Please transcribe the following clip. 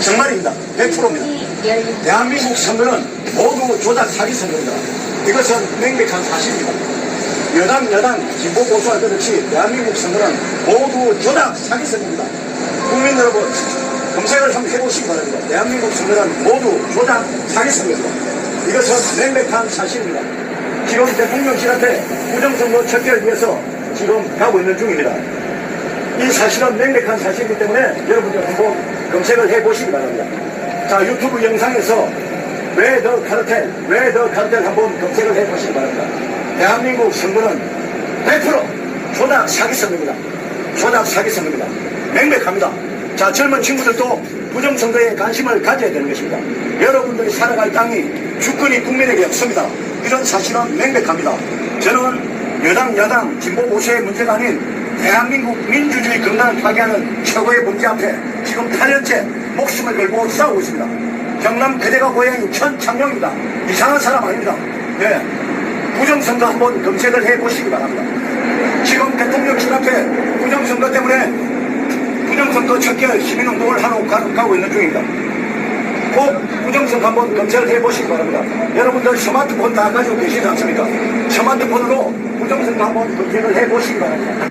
정말입니다. 100%입니다. 대한민국 선거는 모두 조작 사기 선거입니다. 이것은 명백한 사실입니다. 여당, 여당, 진보, 보수와 그렇지 대한민국 선거는 모두 조작 사기 선거입니다. 국민 여러분, 검색을 한번 해보시기 바랍니다. 대한민국 선거는 모두 조작 사기 선거입니다. 이것은 명백한 사실입니다. 지금 대통령실한테 부정선거 척결을 위해서 지금 가고 있는 중입니다. 이 사실은 명백한 사실이기 때문에 여러분들 한번 검색을 해보시기 바랍니다. 자, 유튜브 영상에서 왜 더 카르텔, 왜 더 카르텔 한번 검색을 해보시기 바랍니다. 대한민국 선거는 100% 조작 사기 선거입니다. 조작 사기 선거입니다. 명백합니다. 자, 젊은 친구들도 부정선거에 관심을 가져야 되는 것입니다. 여러분들이 살아갈 땅이 주권이 국민에게 없습니다. 이런 사실은 명백합니다. 저는 여당, 야당, 진보, 보수의 문제가 아닌 대한민국 민주주의 건강을 파괴하는 최고의 문제 앞에 지금 8년째 목숨을 걸고 싸우고 있습니다. 경남 그대가 고향인 천창룡입니다. 이상한 사람 아닙니다. 네. 부정선거 한번 검색을 해 보시기 바랍니다. 지금 대통령실 앞에 부정선거 때문에 부정선거 척결 시민운동을 하러 가- 가고 있는 중입니다. 꼭 부정선거 한번 검색을 해 보시기 바랍니다. 여러분들 스마트폰 다 가지고 계시지 않습니까? 스마트폰으로 부정선거 한번 검색을 해 보시기 바랍니다.